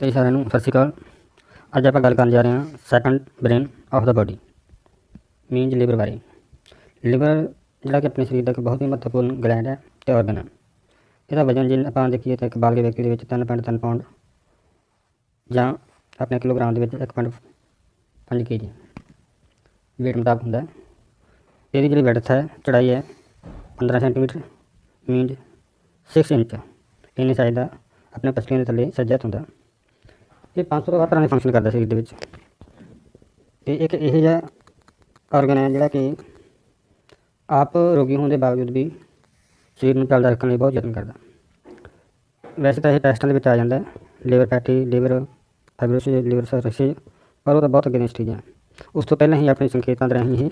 ਤੇ ਸਾਰਿਆਂ ਨੂੰ ਸਤਿ ਸ਼੍ਰੀ ਅਕਾਲ। ਅੱਜ ਆਪਾਂ ਗੱਲ ਕਰਨ ਜਾ ਰਹੇ ਹਾਂ ਸੈਕੰਡ ਬ੍ਰੇਨ ਆਫ ਦਾ ਬਾਡੀ ਮੀਨਜ਼ ਲਿਵਰ ਬਾਰੇ। ਲਿਵਰ ਜਿਹੜਾ ਕਿ ਆਪਣੇ ਸਰੀਰ ਦਾ ਇੱਕ ਬਹੁਤ ਹੀ ਮਹੱਤਵਪੂਰਨ ਗਲੈਂਡ ਹੈ ਤੇ ਆਰਗਨ ਹੈ। ਇਹਦਾ ਵਜਨ ਜੇ ਆਪਾਂ ਦੇਖੀਏ ਤਾਂ ਇੱਕ ਬਾਲਗ ਵਿਅਕਤੀ ਦੇ ਵਿੱਚ 3.3 ਪਾਉਂਡ ਜਾਂ ਆਪਣੇ ਕਿਲੋਗ੍ਰਾਮ ਦੇ ਵਿੱਚ 1.5 ਕੇਜੀ weight ਮੁਤਾਬਕ ਹੁੰਦਾ ਇਹਦੀ ਜਿਹੜੀ ਵਿਡਥ ਹੈ, ਚੜਾਈ ਹੈ 15 ਸੈਂਟੀਮੀਟਰ ਮੀਨਜ਼ 6 ਇੰਚ। ਇੰਨੀ ਸਾਈਜ਼ ਦਾ ਆਪਣੇ ਪਸਲੀਆਂ ਦੇ ਥੱਲੇ ਸੱਜਿਆ ਹੁੰਦਾ ਇਹ 500 ਤੋਂ ਵੱਧ ਤਰ੍ਹਾਂ ਦੇ ਫੰਕਸ਼ਨ ਕਰਦਾ ਸਰੀਰ ਦੇ ਵਿੱਚ। ਤੇ ਇੱਕ ਇਹ ਜਿਹਾ ਆਰਗਨ ਹੈ ਜਿਹੜਾ ਕਿ ਆਪ ਰੋਗੀ ਹੋਣ ਦੇ ਬਾਵਜੂਦ ਵੀ ਸਰੀਰ ਨੂੰ ਚੱਲਦਾ ਰੱਖਣ ਲਈ ਬਹੁਤ ਯਤਨ ਕਰਦਾ। ਵੈਸੇ ਤਾਂ ਇਹ ਟੈਸਟਾਂ ਦੇ ਵਿੱਚ ਆ ਜਾਂਦਾ liver fatty, liver fibrosis, liver cirrhosis ਪਰ ਉਹ ਤਾਂ ਬਹੁਤ ਅੱਗੇ ਦੀ ਸਟੇਜ ਹੈ। ਉਸ ਤੋਂ ਪਹਿਲਾਂ ਹੀ ਆਪਣੇ ਸੰਕੇਤਾਂ ਦੇ ਰਾਹੀਂ ਹੀ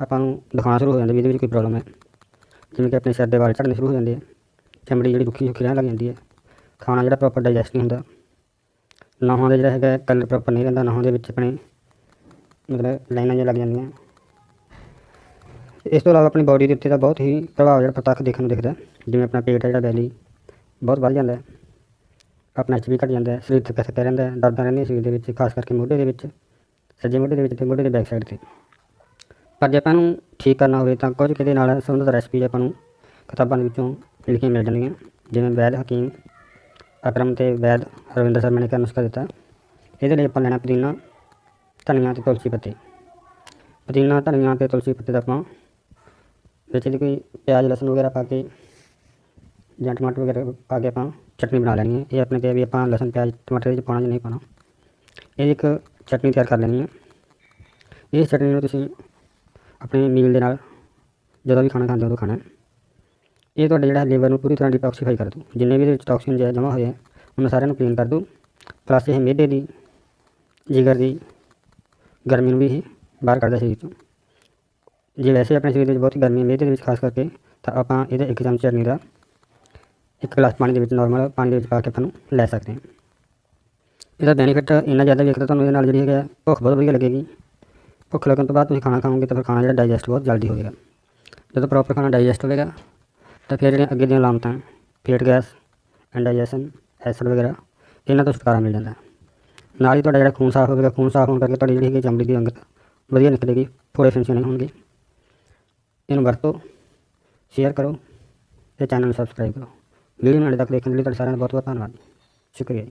ਆਪਾਂ ਨੂੰ ਦਿਖਾਉਣਾ ਸ਼ੁਰੂ ਹੋ ਜਾਂਦਾ ਵੀ ਇਹਦੇ ਵਿੱਚ ਕੋਈ ਪ੍ਰੋਬਲਮ ਹੈ। ਜਿਵੇਂ ਕਿ ਆਪਣੇ ਸਿਰ ਦੇ ਵਾਲ ਝੜਨੇ ਸ਼ੁਰੂ ਹੋ ਜਾਂਦੇ ਆ। ਚਮੜੀ ਜਿਹੜੀ ਰੁੱਖੀ ਸੁੱਖੀ ਰਹਿਣ ਲੱਗ ਜਾਂਦੀ ਹੈ। ਖਾਣਾ ਜਿਹੜਾ ਪ੍ਰੋਪਰ ਡਾਈਜੈਸਟ ਨਹੀਂ ਹੁੰਦਾ। ਨਾਹਾਂ ਦਾ ਜਿਹੜਾ ਹੈਗਾ ਕਲਰ ਪ੍ਰੋਪਰ ਨਹੀਂ ਰਹਿੰਦਾ, ਨਾਹਾਂ ਦੇ ਵਿੱਚ ਆਪਣੇ ਮਤਲਬ ਲਾਈਨਾਂ ਜਿਹੀਆਂ ਲੱਗ ਜਾਂਦੀਆਂ। ਇਸ ਤੋਂ ਇਲਾਵਾ ਆਪਣੀ ਬਾਡੀ ਦੇ ਉੱਤੇ ਦਾ ਬਹੁਤ ਹੀ ਪ੍ਰਭਾਵ ਜਿਹੜਾ ਪ੍ਰਤੱਖ ਦੇਖਣ ਨੂੰ ਦਿਖਦਾ ਜਿਵੇਂ ਆਪਣਾ ਪੇਟ ਹੈ ਜਿਹੜਾ ਬੈਲੀ ਬਹੁਤ ਵੱਧ ਜਾਂਦਾ ਆਪਣਾ ਐਚ ਵੀ ਘਟ ਜਾਂਦਾ ਸਰੀਰ 'ਤੇ ਥੱਕਿਆ ਰਹਿੰਦਾ ਹੈ, ਦਰਦਾਂ ਰਹਿੰਦੀਆਂ ਸਰੀਰ ਦੇ ਵਿੱਚ, ਖਾਸ ਕਰਕੇ ਮੋਢੇ ਦੇ ਵਿੱਚ, ਸੱਜੇ ਮੋਢੇ ਦੇ ਵਿੱਚ ਤੇ ਮੋਢੇ ਦੇ ਬੈਕ ਸਾਈਡ ਤੇ। ਪਰ ਜੇ ਆਪਾਂ ਨੂੰ ਠੀਕ ਕਰਨਾ ਹੋਵੇ ਤਾਂ ਕੁਝ ਕਿਤੇ ਨਾਲ ਸੰਬੰਧਿਤ ਰੈਸਪੀ ਆਪਾਂ ਨੂੰ ਕਿਤਾਬਾਂ ਦੇ ਵਿੱਚੋਂ ਲਿਖੀਆਂ ਮਿਲ ਜਾਂਦੀਆਂ। ਜਿਵੇਂ ਬੈਲ ਹਕੀਮ ਅਕਰਮ ਤੇ ਵੈਦ ਰਵਿੰਦਰ ਸ਼ਰਮਾ ਨੇ ਕਿਹਾ ਨੁਸਖਾ ਦਿੱਤਾ ਇਹਦੇ ਲਈ ਆਪਾਂ ਲੈਣਾ ਪੁਦੀਨਾ ਧਨੀਆ ਤੇ ਤੁਲਸੀ ਪੱਤੇ ਪੁਦੀਨਾ ਧਨੀਆ ਤੇ ਤੁਲਸੀ ਪੱਤੇ ਦਾ ਆਪਾਂ ਵਿੱਚ ਇਹਦੀ ਕੋਈ ਪਿਆਜ਼ ਲਸਣ ਵਗੈਰਾ ਪਾ ਕੇ ਜਾਂ ਟਮਾਟਰ ਵਗੈਰਾ ਪਾ ਕੇ ਆਪਾਂ ਚਟਨੀ ਬਣਾ ਲੈਣੀ ਹੈ ਇਹ ਆਪਣੇ ਤੇ ਵੀ ਆਪਾਂ ਲਸਣ ਪਿਆਜ਼ ਟਮਾਟਰ ਵਿੱਚ ਪਾਉਣਾ ਜਾਂ ਨਹੀਂ ਪਾਉਣਾ ਇਹ ਇੱਕ ਚਟਨੀ ਤਿਆਰ ਕਰ ਲੈਣੀ ਹੈ ਇਸ ਚਟਨੀ ਨੂੰ ਤੁਸੀਂ ਆਪਣੇ ਮੀਲ ਦੇ ਨਾਲ ਜਦੋਂ ਵੀ ਖਾਣਾ ਖਾਂਦੇ ਹੋ ਉਦੋਂ ਖਾਣਾ ਇਹ ਤੁਹਾਡੇ ਜਿਹੜਾ ਲੀਵਰ ਨੂੰ ਪੂਰੀ ਤਰ੍ਹਾਂ ਡਿਟੌਕਸੀਫਾਈ ਕਰ ਦੂ ਜਿੰਨੇ ਵੀ ਇਹਦੇ ਵਿੱਚ ਟੌਕਸਿਨ ਜਿਹੜਾ ਜਮ੍ਹਾਂ ਹੋਏ ਆ ਉਹਨਾਂ ਸਾਰਿਆਂ ਨੂੰ ਕਲੀਨ ਕਰ ਦੂ ਪਲੱਸ ਇਹ ਮਿਹਦੇ ਦੀ, ਜਿਗਰ ਦੀ, ਗਰਮੀ ਨੂੰ ਵੀ ਇਹ ਬਾਹਰ ਕੱਢਦਾ ਸਰੀਰ ਚੋਂ। ਜੇ ਵੈਸੇ ਆਪਣੇ ਸਰੀਰ ਦੇ ਵਿੱਚ ਬਹੁਤ ਗਰਮੀ ਹੈ ਮਿਹਦੇ ਦੇ ਵਿੱਚ ਖਾਸ ਕਰਕੇ, ਤਾਂ ਆਪਾਂ ਇਹਦਾ ਇੱਕ ਚਮਚ ਚਟਨੀ ਦਾ ਇੱਕ ਗਲਾਸ ਪਾਣੀ ਦੇ ਵਿੱਚ ਨਾਰਮਲ ਪਾਣੀ ਦੇ ਵਿੱਚ ਪਾ ਕੇ ਆਪਾਂ ਨੂੰ ਲੈ ਸਕਦੇ ਹਾਂ। ਇਹਦਾ ਬੈਨੀਫਿਟ ਇੰਨਾ ਜ਼ਿਆਦਾ ਵੀ ਇੱਕ ਤਾਂ ਤੁਹਾਨੂੰ ਇਹਦੇ ਨਾਲ ਜਿਹੜੀ ਹੈਗਾ ਭੁੱਖ ਬਹੁਤ ਵਧੀਆ ਲੱਗੇਗੀ। ਭੁੱਖ ਲੱਗਣ ਤੋਂ ਬਾਅਦ ਤੁਸੀਂ ਖਾਣਾ ਖਾਓਗੇ ਤਾਂ ਫਿਰ ਖਾਣਾ ਜਿਹੜਾ ਡਾਈਜੈਸਟ ਬਹੁਤ ਜਲਦੀ ਹੋਵੇਗਾ। ਜਦੋਂ ਪ੍ਰੋਪਰ ਖਾਣਾ ਡਾਈਜੈਸਟ ਹੋਵੇਗਾ ਤਾਂ ਫਿਰ ਜਿਹੜੀਆਂ ਅੱਗੇ ਦੀਆਂ ਲਾਮਤਾਂ, ਪੇਟ ਗੈਸ ਇੰਡਾਈਜੈਸ਼ਨ ਐਸਿਡ ਵਗੈਰਾ, ਇਹਨਾਂ ਤੋਂ ਛੁਟਕਾਰਾ ਮਿਲ ਜਾਂਦਾ। ਨਾਲ ਹੀ ਤੁਹਾਡਾ ਜਿਹੜਾ ਖੂਨ ਸਾਫ਼ ਹੋਵੇਗਾ, ਖੂਨ ਸਾਫ਼ ਹੋਣ ਕਰਕੇ ਤੁਹਾਡੀ ਜਿਹੜੀ ਹੈਗੀ ਚਮੜੀ ਦੀ ਰੰਗਤ ਵਧੀਆ ਨਿਕਲੇਗੀ ਫੋੜੇ ਫਿੰਸੇ ਨਹੀਂ ਹੋਣਗੇ। ਇਹਨੂੰ ਵਰਤੋ ਸ਼ੇਅਰ ਕਰੋ ਤੇ ਚੈਨਲ ਨੂੰ ਸਬਸਕ੍ਰਾਈਬ ਕਰੋ। ਵੀਡੀਓ ਨੂੰ ਅੰਤ ਤੱਕ ਦੇਖਣ ਲਈ ਤੁਹਾਡਾ ਸਾਰਿਆਂ ਦਾ ਬਹੁਤ ਬਹੁਤ ਧੰਨਵਾਦ। ਸ਼ੁਕਰੀਆ ਜੀ।